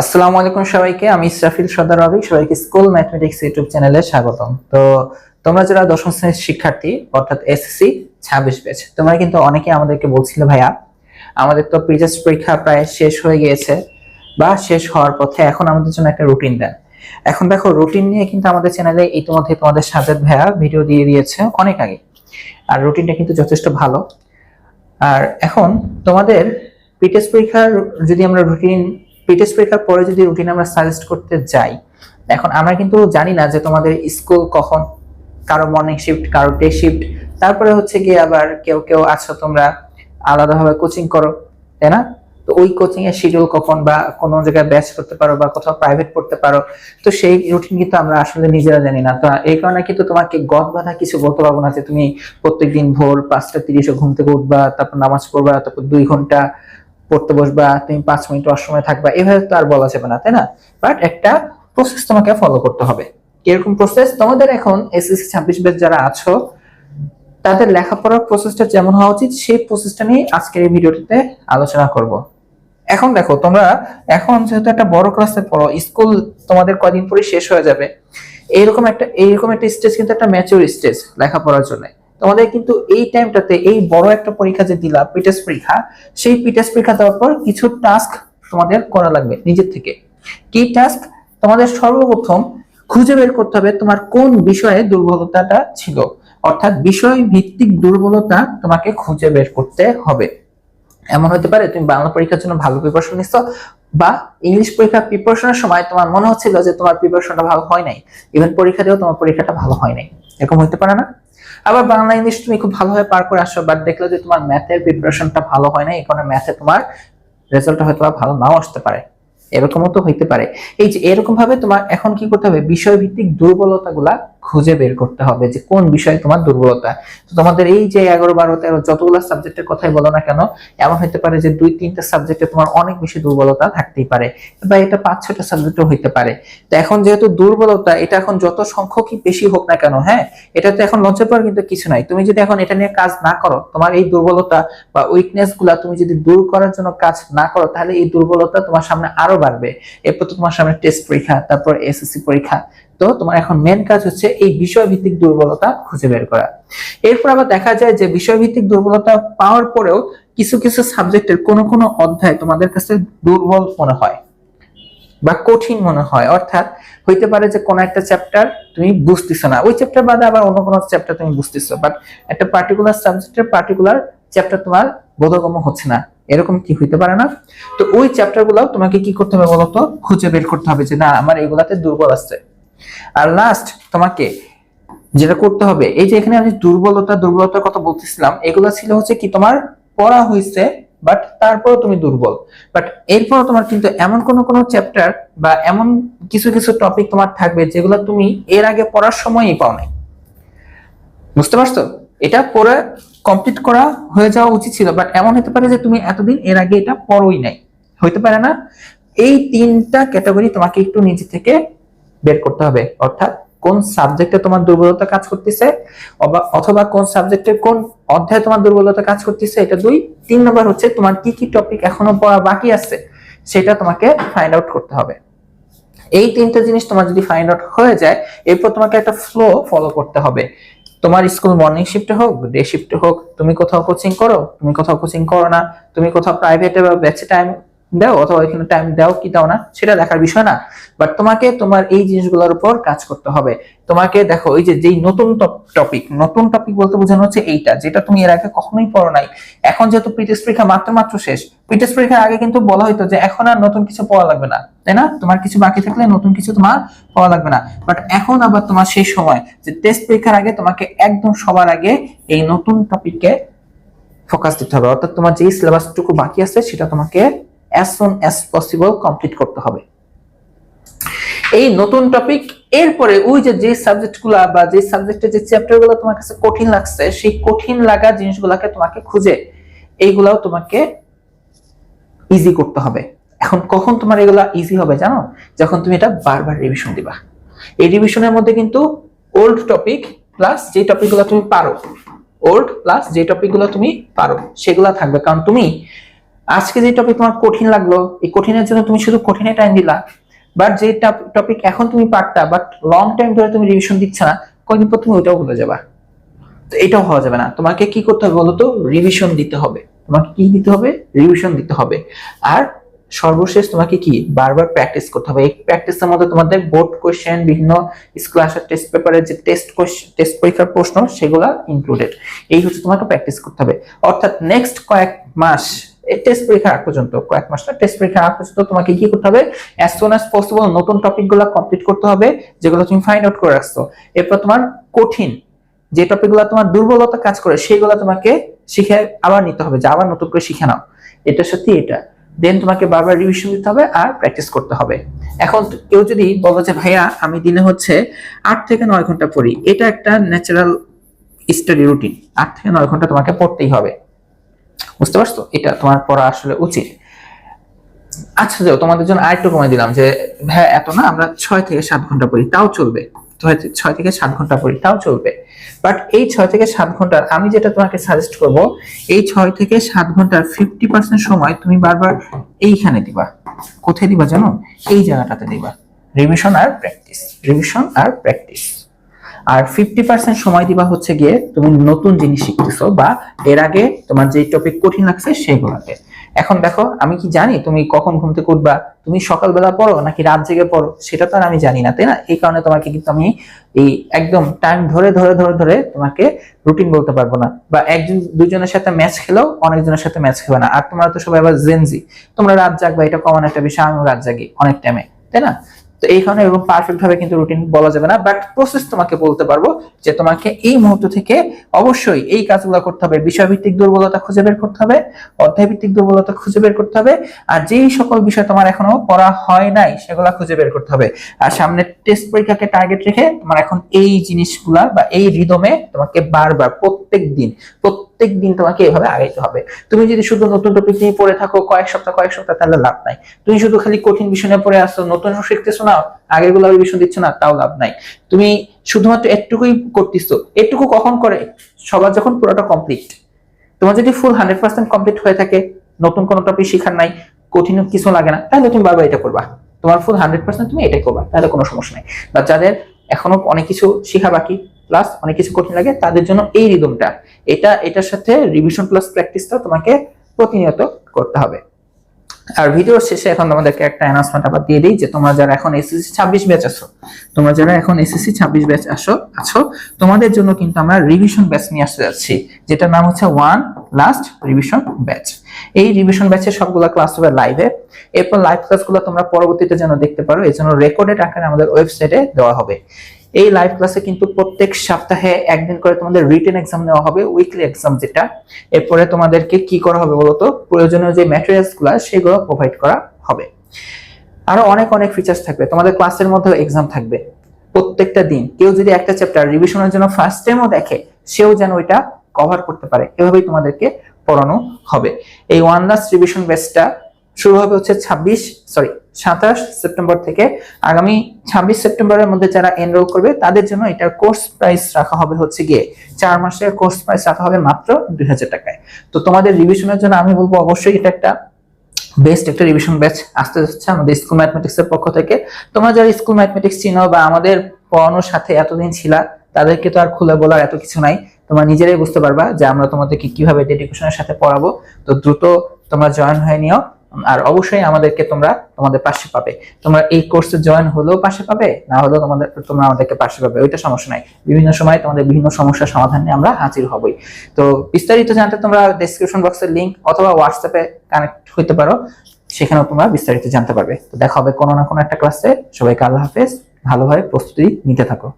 আসসালামু আলাইকুম সবাইকে, আমি ইসরাফিল সদার রবি, সবাইকে স্কুল ম্যাথমেটিক্স ইউটিউব চ্যানেলে স্বাগতম। তো তোমরা যারা দশম শ্রেণির শিক্ষার্থী, অর্থাৎ এসএসসি ছাব্বিশ ব্যাচ, তোমরা কিন্তু অনেকে আমাদেরকে বলছিলে, ভাইয়া, আমাদের তো প্রিজাস পরীক্ষা প্রায় শেষ হয়ে গিয়েছে বা শেষ হওয়ার পথে এখন আমাদের জন্য একটা রুটিন দেন। এখন দেখো রুটিন নিয়ে কিন্তু আমাদের চ্যানেলে ইতিমধ্যে তোমাদের সাজেদ ভাইয়া ভিডিও দিয়ে দিয়েছে অনেক আগে। আর রুটিনটা কিন্তু যথেষ্ট ভালো। আর এখন তোমাদের পিটেস পরীক্ষার যদি আমরা রুটিন পিটেস পরীক্ষার পরে যদি রুটিন আমরা সাজেস্ট করতে যাই, এখন আমরা কিন্তু জানি না যে তোমাদের স্কুল কখন, কারও মর্নিং শিফট কারও ডে শিফট তারপরে হচ্ছে গিয়ে আবার কেউ কেউ আছো তোমরা, আলাদাভাবে কোচিং করো, তাই না? তো ওই কোচিং এর শিডিউল কখন বা কোনো জায়গায় ব্যাচ করতে পারো বা কোথাও প্রাইভেট পড়তে পারো, তো সেই রুটিন কিন্তু আমরা আসলে নিজেরা জানি না। তো এই কারণে কিন্তু তোমাকে গদ বাধা কিছু বলতে পারব না যে তুমি প্রত্যেকদিন ভোর পাঁচটা তিরিশে ঘুম থেকে উঠবা, তারপর নামাজ পড়বা, তারপর দুই ঘণ্টা পড়তে বসবা, তুমি পাঁচ মিনিট অসময় থাকবা, এভাবে তো আর বলা যাবে না, তাই না? বাট একটা প্রসেস তোমাকে ফলো করতে হবে। এরকম প্রসেস তোমাদের এখন এসএসসি ছাব্বিশ ব্যাচ যারা আছো, তাদের লেখাপড়ার প্রসেসটা যেমন হওয়া উচিত, সেই প্রসেসটা নিয়ে আজকের এই ভিডিওটিতে আলোচনা করব। এখন দেখো, তোমরা এখন যেহেতু একটা বড় ক্লাসে পড়ো স্কুল তোমাদের কদিন পরে শেষ হয়ে যাবে। এইরকম একটা এইরকম একটা স্টেজ কিন্তু একটা ম্যাচিউর স্টেজ লেখাপড়ার জন্য। তোমাদের কিন্তু এই টাইমটাতে এই বড় একটা পরীক্ষা যে দিলা পিটেস পরীক্ষা, সেই পিটেস পরীক্ষা দেওয়ার পর কিছু টাস্ক তোমাদের করা লাগবে নিজের থেকে। কি টাস্ক তোমাদের সর্বপ্রথম খুঁজে বের করতে হবে তোমার কোন বিষয়ে দুর্বলতাটা ছিল। অর্থাৎ বিষয় ভিত্তিক দুর্বলতা তোমাকে খুঁজে বের করতে হবে। এমন হতে পারে তুমি বাংলা পরীক্ষার জন্য ভালো প্রিপারেশন নিচ্ছ বা ইংলিশ পরীক্ষার প্রিপারেশনের সময় তোমার মনে হচ্ছিল যে তোমার প্রিপারেশনটা ভালো হয় নাই। ইভেন পরীক্ষা দিয়েও তোমার পরীক্ষাটা ভালো হয় নাই। এরকম হতে পারে না? আবার বাংলা ইংলিশ তুমি খুব ভালোভাবে পার করে আসো বাট দেখলে যে তোমার ম্যাথের প্রিপারেশনটা ভালো হয় না, এই কারণে ম্যাথে তোমার রেজাল্টটা হয়তো ভালো নাও আসতে পারে। এরকমও তো হইতে পারে। এই যে এরকম ভাবে তোমার এখন কি করতে হবে? বিষয় ভিত্তিক দুর্বলতা গুলা খুঁজে বের করতে হবে যে কোন বিষয়ে তোমার দুর্বলতা। তো তোমাদের এই যে এগারো, বারো, তেরো যতগুলো সাবজেক্টের কথাই বলো না কেন, এমন হতে পারে যে দুই, তিনটা সাবজেক্টে তোমার অনেক বেশি দুর্বলতা থাকতেই পারে বা এটা পাঁচ ছটা সাবজেক্টও হইতে পারে। তো এখন যেহেতু দুর্বলতা, এটা এখন যত সংখ্যকই বেশি হোক না কেন হ্যাঁ এটা তো এখন লজ্জা পাওয়ার কিন্তু কিছু নাই। তুমি যদি এখন এটা নিয়ে কাজ না করো, তোমার এই দুর্বলতা বা উইকনেসগুলা তুমি যদি দূর করার জন্য কাজ না করো, তাহলে এই দুর্বলতা তোমার সামনে আরও বাড়বে। এরপর তো তোমার সামনে টেস্ট পরীক্ষা, তারপর এসএসসি পরীক্ষা তো তোমার এখন মেন কাজ হচ্ছে এই বিষয় ভিত্তিক দুর্বলতা খুঁজে বের করা। এরপর আবার দেখা যায় যে বিষয় ভিত্তিক দুর্বলতা পাওয়ার পরেও কিছু কিছু সাবজেক্টের কোনো কোনো অধ্যায় তোমাদের কাছে দুর্বল মনে হয় বা কঠিন মনে হয়। অর্থাৎ হইতে পারে যে কোনো একটা চ্যাপ্টার তুমি বুঝতেছো না। ওই চ্যাপ্টার বাদে আবার অন্য কোনো চ্যাপ্টার তুমি বুঝতেছো। বাট একটা পার্টিকুলার সাবজেক্টের পার্টিকুলার চ্যাপ্টার তোমার বোধগম্য হচ্ছে না। এরকম কি হইতে পারে না? তো ওই চ্যাপ্টারগুলো তোমাকে কি করতে হবে বলতো? খুঁজে বের করতে হবে যে না, আমার এগুলাতে দুর্বল আছে। আর লাস্ট তোমাকে যেটা করতে হবে, এই যে এখানে আমি দুর্বলতা, দুর্বলতার কথা বলতেছিলাম, এগুলো ছিল হচ্ছে কি তোমার পড়া হয়েছে বাট তারপরে তুমি দুর্বল। বাট এরপর তোমার কিন্তু এমন কোন কোন চ্যাপ্টার বা এমন কিছু কিছু টপিক তোমার থাকবে যেগুলো তুমি এর আগে পড়ার সময়ই পাও নাই। বুঝতে পারছ? এটা পড়ে কমপ্লিট করা হয়ে যাওয়া উচিত ছিল বাট এমন হতে পারে যে তুমি এতদিন এর আগে এটা পড়োই নাই। হইতে পারে না। এই তিনটা ক্যাটাগরি তোমাকে একটু নিজে থেকে বের করতে হবে। অর্থাৎ কোন সাবজেক্টে তোমার দুর্বলতা কাজ করতেছে অথবা কোন সাবজেক্টের কোন অধ্যায়ে তোমার দুর্বলতা কাজ করতেছে, এটা দুই। তিন নম্বর হচ্ছে তোমার কি কি টপিক এখনও পড়া বাকি আছে, সেটা তোমাকে ফাইন্ড আউট করতে হবে। এই তিনটা জিনিস তোমার যদি ফাইন্ড আউট হয়ে যায়, এরপর তোমাকে একটা ফ্লো ফলো করতে হবে। তোমার স্কুল মর্নিং শিফটে হোক ডে শিফটে হোক, তুমি কোথাও কোচিং করো, তুমি কোথাও কোচিং করো না, তুমি কোথাও প্রাইভেটে বা ব্যাচে টাইম দাও অথবা এখানে টাইম দাও কি দাও না, সেটা দেখার বিষয় না। বাট তোমাকে তোমার এই জিনিসগুলোর উপর কাজ করতে হবে। তোমাকে দেখো, ওই যে যেই নতুন টপিক নতুন টপিক বলতে বোঝানো হচ্ছে এইটা, যেটা তুমি এর আগে কখনোই পড়ো নাই। এখন যেহেতু প্রিটেস পরীক্ষা মাত্র মাত্র শেষ প্রিটেস পরীক্ষার আগে কিন্তু বলা হতো যে এখন আর নতুন কিছু পড়া লাগবে না, তাই না? তোমার কিছু বাকি থাকলে নতুন কিছু তোমার পড়া লাগবে না। বাট এখন আবার তোমার সেই সময়, যে টেস্ট পরীক্ষার আগে তোমাকে একদম সবার আগে এই নতুন টপিককে ফোকাস দিতে হবে। অর্থাৎ তোমার যেই সিলেবাসটুকু বাকি আছে, সেটা তোমাকে as soon as possible complete করতে হবে। এই নতুন টপিক এরপরে ওই যে যে সাবজেক্টগুলা বা যে সাবজেক্টের যে চ্যাপ্টারগুলো তোমার কাছে কঠিন লাগছে, সেই কঠিন লাগা জিনিসগুলোকে তোমাকে খুঁজে এইগুলাও তোমাকে ইজি করতে হবে। এখন কখন তোমার এগুলা ইজি হবে জানো? যখন তুমি এটা বারবার রিভিশন দিবা। এই রিভিশনের মধ্যে কিন্তু ওল্ড টপিক প্লাস যে টপিকগুলো তুমি পারো ওল্ড প্লাস যে টপিকগুলো তুমি পারো, সেগুলা থাকবে। কারণ তুমি আজকে যে টপিক তোমার কঠিন লাগল, এই কঠিনের জন্য তুমি শুধু কঠিনে টাইম দিলা বাট যে টপিক এখন তুমি পারতা বাট লং টাইম ধরে তুমি রিভিশন দিচ্ছ না, কয়েকদিন পর তুমি ওইটাও ভুলে যাবা। তো এটাও হওয়া যাবে না। তোমাকে কি করতে হবে বলতো? রিভিশন দিতে হবে। তোমাকে কি দিতে হবে? রিভিশন দিতে হবে। আর সর্বশেষ তোমাকে কি? বারবার প্র্যাকটিস করতে হবে। এই প্র্যাকটিসের মধ্যে তোমাদের বোর্ড কোশ্চেন বিভিন্ন স্কুল আসার টেস্ট পেপারের যে টেস্ট টেস্ট পরীক্ষার প্রশ্ন, সেগুলো ইনক্লুডেড এই হচ্ছে তোমাকে প্র্যাকটিস করতে হবে। অর্থাৎ নেক্সট কয়েক মাস টেস্ট পরীক্ষার আগ পর্যন্ত, কয়েক মাস না টেস্ট পরীক্ষার আগ পর্যন্ত তোমাকে কি করতে হবে? অ্যাজ সুন অ্যাজ পসিবল নতুন টপিকগুলো কমপ্লিট করতে হবে, যেগুলো তুমি ফাইন্ড আউট করে রাখছো। এরপর তোমার কঠিন যে টপিকগুলো তোমার দুর্বলতা কাজ করে সেইগুলো তোমাকে শিখে আবার নিতে হবে, যে আবার নতুন করে শিখে নাও। এটা সত্যি এটা। দেন তোমাকে বারবার রিভিশন দিতে হবে আর প্র্যাকটিস করতে হবে। এখন কেউ যদি বলো যে, ভাইয়া, আমি দিনে হচ্ছে আট থেকে নয় ঘণ্টা পড়ি। এটা একটা ন্যাচারাল স্টাডি রুটিন আট থেকে নয় ঘণ্টা তোমাকে পড়তেই হবে। বুঝতে পারছ? এটা তোমার পড়া আসলে উচিত। আচ্ছা যাও তোমাদের জন্য আরেকটু কমাই দিলাম যে হ্যাঁ এত না, আমরা ছয় থেকে সাত ঘণ্টা পড়ি, তাও চলবে। ছয় থেকে সাত ঘণ্টা পড়ি, তাও চলবে। বাট এই ছয় থেকে সাত ঘণ্টার, আমি যেটা তোমাকে সাজেস্ট করব, এই ছয় থেকে সাত ঘণ্টার ফিফটি পার্সেন্ট সময় তুমি বারবার এইখানে দিবা। কোথায় দিবা জানো? এই জায়গাটাতে দিবা। রিভিশন আর প্র্যাকটিস রিভিশন আর প্র্যাকটিস আর ফিফটি পার্সেন্ট সময় দিবা হচ্ছে গিয়ে তুমি নতুন জিনিস শিখতেছো বা এর আগে তোমার যে টপিক কঠিন লাগছে সেগুলোতে এখন দেখো, আমি কি জানি তুমি কখন ঘুম থেকে উঠবা? তুমি সকালবেলা পড়ো নাকি রাত জেগে পড়ো? সেটা তো আর আমি জানি না, তাই না? এই কারণে তোমাকে কিন্তু আমি এই একদম টাইম ধরে ধরে ধরে ধরে তোমাকে রুটিন বলতে পারব না। বা একজন, দুজনের সাথে ম্যাচ খেলেও অনেকজনের সাথে ম্যাচ খেবে না। আর তোমরা তো সবাই আবার জেনজি তোমরা রাত জাগবা, এটা কমন একটা বিষয়, আমিও রাত জাগি অনেক টাইমে তাই না? তো এই কারণে এরকম পারফেক্ট ভাবে কিন্তু রুটিন বলা যাবে না বাট প্রসেস তোমাকে বলতে পারব যে তোমাকে এই মুহূর্ত থেকে অবশ্যই এই কাজগুলো করতে হবে। বিষয়ভিত্তিক দুর্বলতা খুঁজে বের করতে হবে অধ্যায় ভিত্তিক দুর্বলতা খুঁজে বের করতে হবে, আর যেই সকল বিষয় তোমার এখনও পড়া হয় নাই, সেগুলা খুঁজে বের করতে হবে। আর সামনে টেস্ট পরীক্ষাকে টার্গেট রেখে তোমার এখন এই জিনিসগুলা বা এই রিদমে তোমাকে বারবার প্রত্যেক দিন প্রত্যেক দিন তোমাকে এভাবে আগাইতে হবে। তুমি যদি শুধু নতুন টপিক নিয়ে পড়ে থাকো কয়েক সপ্তাহ কয়েক সপ্তাহ, তাহলে লাভ নাই। তুমি শুধু খালি কঠিন বিষয় নিয়ে পড়ে আসছো নতুন শিখতেছো না আগেরগুলো রিভিশন দিচ্ছ না, তাও লাভ নাই। তুমি শুধুমাত্র একটুকুই করতেছো, এটুকু কখন করে? সবার যখন পুরোটা কমপ্লিট তোমার যদি ফুল হান্ড্রেড পার্সেন্ট কমপ্লিট হয়ে থাকে, নতুন কোনো টপিক শেখার নাই, কঠিন কিছু লাগে না, তাহলে তুমি বারবার এটা করবা। তোমার ফুল হান্ড্রেড পার্সেন্ট তুমি এটাই করবা, তাহলে কোনো সমস্যা নাই। বা যাদের এখনও অনেক কিছু শেখা বাকি প্লাস অনেক কিছু কঠিন লাগে, তাদের জন্য এই রিদমটা এটা, এটার সাথে রিভিশন প্লাস প্র্যাকটিসটা তোমাকে প্রতিনিয়ত করতে হবে। আর ভিডিওর শেষে এখন তোমাদেরকে একটা অ্যানাউন্সমেন্ট আবার দিয়ে দিই যে, তোমরা যারা এখন এসএসসি ছাব্বিশ ব্যাচ আছো, তোমরা যারা এখন এসএসসি ছাব্বিশ ব্যাচ আসো, আছো, তোমাদের জন্য কিন্তু আমরা রিভিশন ব্যাচ নিয়ে আসতে যাচ্ছি, যেটার নাম হচ্ছে ওয়ান লাস্ট রিভিশন ব্যাচ এই রিভিশন ব্যাচের সবগুলো ক্লাস হবে লাইভে এরপর লাইভ ক্লাসগুলো তোমরা পরবর্তীতে যেন দেখতে পারো এই জন্য রেকর্ডেড আকারে আমাদের ওয়েবসাইটে দেওয়া হবে। এই লাইভ ক্লাসে কিন্তু প্রত্যেক সপ্তাহে একদিন করে তোমাদের রিটেন এক্সাম নেওয়া হবে উইকলি এক্সাম যেটা। এরপরে তোমাদেরকে কি করা হবে বলতো? প্রয়োজনীয় যে ম্যাটেরিয়ালসগুলো, সেগুলো প্রোভাইড করা হবে। আরও অনেক অনেক ফিচার্স থাকবে। তোমাদের ক্লাসের মধ্যেও এক্সাম থাকবে। প্রত্যেকটা দিন। কেউ যদি একটা চ্যাপ্টার রিভিশনের জন্য ফার্স্ট টাইমও দেখে, সেও যেন ওইটা কভার করতে পারে। এভাবেই তোমাদেরকে পড়ানো হবে। এই ওয়ান লাস্ট রিভিশন বেসটা শুরু হবে হচ্ছে ছাব্বিশ সরি সাতাশ সেপ্টেম্বর থেকে। আগামী ছাব্বিশ সেপ্টেম্বরের মধ্যে যারা এনরোল করবে, তাদের জন্য এটার কোর্স প্রাইস রাখা হবে হচ্ছে গিয়ে চার মাসের কোর্স প্রাইস রাখা হবে মাত্র দুই হাজার টাকায়। তো তোমাদের রিভিশনের জন্য আমি বলব অবশ্যই এটা একটা বেস্ট একটা রিভিশন ব্যাচ আসতে যাচ্ছে আমাদের স্কুল ম্যাথমেটিক্স এর পক্ষ থেকে। তোমরা যারা স্কুল ম্যাথমেটিক্স চিনো বা আমাদের পড়ানোর সাথে এতদিন ছিলা, তাদেরকে তো আর খুলে বলার এত কিছু নাই। তোমরা নিজেরাই বুঝতে পারবা যে আমরা তোমাদেরকে কীভাবে ডেডিকেশনের সাথে পড়াবো। তো দ্রুত তোমরা জয়েন হয়ে নিও। আর অবশ্যই আমাদেরকে তোমরা তোমাদের পাশে পাবে। তোমরা এই কোর্সে জয়েন হলেও পাশে পাবে, না হলেও তোমাদের, তোমরা আমাদেরকে পাশে পাবে। ওইটা সমস্যা নাই। বিভিন্ন সময় তোমাদের বিভিন্ন সমস্যার সমাধান নিয়ে আমরা হাজির হবই। তো বিস্তারিত জানতে তোমরা ডেসক্রিপশন বক্সের লিংক অথবা হোয়াটসঅ্যাপে কানেক্ট হইতে পারো, সেখানেও তোমরা বিস্তারিত জানতে পারবে। তো দেখা হবে কোনো না কোনো একটা ক্লাসে সবাইকে আল্লাহ হাফেজ। ভালোভাবে প্রস্তুতি নিতে থাকো।